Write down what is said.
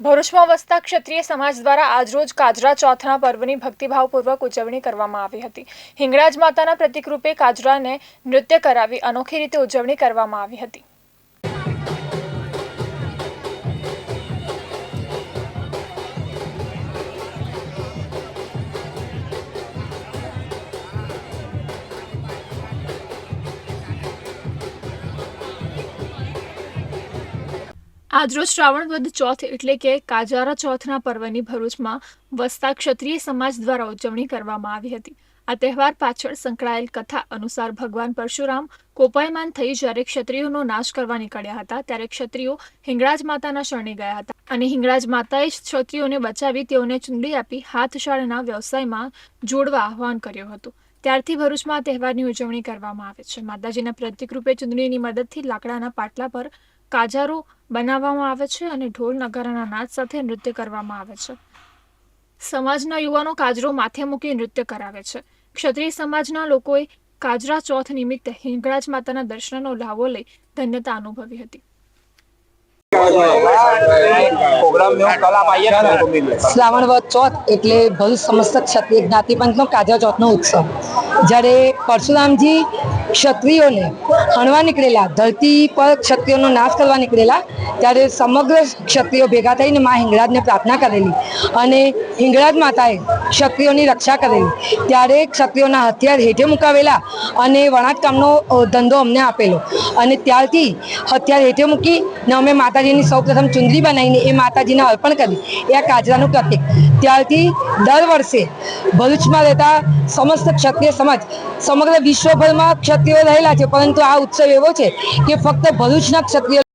ભરૂચમાં વસતા ક્ષત્રિય સમાજ દ્વારા આજરોજ કાજરા ચોથના પર્વની ભક્તિભાવપૂર્વક ઉજવણી કરવામાં આવી હતી. હિંગળાજ માતાના પ્રતિકરૂપે કાજરાને નૃત્ય કરાવી અનોખી રીતે ઉજવણી કરવામાં આવી હતી. આજરોજ શ્રાવણ વદ ચોથ એટલે કે કાજારા ચોથના પર્વની ભરૂચમાં વસતા ક્ષત્રિય સમાજ દ્વારા ઉજવણી કરવામાં આવી હતી. આ તહેવાર પાછળ સંકળાયેલ કથા અનુસાર ભગવાન પરશુરામ કોપાયમાન થઈ જ્યારે ક્ષત્રિયોનો નાશ કરવા નીકળ્યા હતા, ત્યારે ક્ષત્રિયો હિંગળાજ માતાના શરણે ગયા હતા અને હિંગળાજ માતાએ ક્ષત્રિયોને બચાવી તેઓને ચૂંડી આપી હાથશાળના વ્યવસાયમાં જોડવા આહવાન કર્યું હતું. ત્યારથી ભરૂચમાં આ તહેવારની ઉજવણી કરવામાં આવે છે. માતાજીના પ્રતિકરૂપે ચુંદડીની મદદથી લાકડાના પાટલા પર કાજારો બનાવવામાં આવે છે અને ઢોલ નગારાના નાચ સાથે નૃત્ય કરવામાં આવે છે. સમાજના યુવાનો કાજરો માથે મૂકી નૃત્ય કરાવે છે. ક્ષત્રિય સમાજના લોકોએ કાજરા ચોથ નિમિત્તે હિંગળાજ માતાના દર્શનનો લાવો લઈ ધન્યતા અનુભવી હતી. શ્રાવણ વધ ચોથ એટલે ભવિષ્ય સમસ્ત ક્ષત્રિય જ્ઞાતિ પંથનો કાજરા ચોથનો ઉત્સવ. જ્યારે પરશુરામજી ક્ષત્રિયોને હણવા નીકળેલા, ધરતી પર ક્ષત્રિયોનો નાશ કરવા નીકળેલા, ત્યારે સમગ્ર ક્ષત્રિયો ભેગા થઈને મા હિંગળાજને પ્રાર્થના કરેલી અને હિંગળાજ માતાએ ક્ષત્રિયોની રક્ષા કરેલી. ત્યારે ક્ષત્રિયોના હથિયાર હેઠે મુકાવેલા અને વણાટ કામનો ધંધો અમને આપેલો. અને ત્યારથી હથિયાર હેઠે મૂકી ને અમે માતાજીની સૌપ્રથમ ચુંદરી બનાવીને એ માતાજીને અર્પણ કરી. એ આ કાજરાનું પ્રતિક. ત્યારથી દર વર્ષે ભરૂચમાં રહેતા સમસ્ત ક્ષત્રિય સમાજ, સમગ્ર વિશ્વભરમાં ક્ષત્રિયો રહેલા છે, પરંતુ આ ઉત્સવ એવો છે કે ફક્ત ભરૂચના ક્ષત્રિય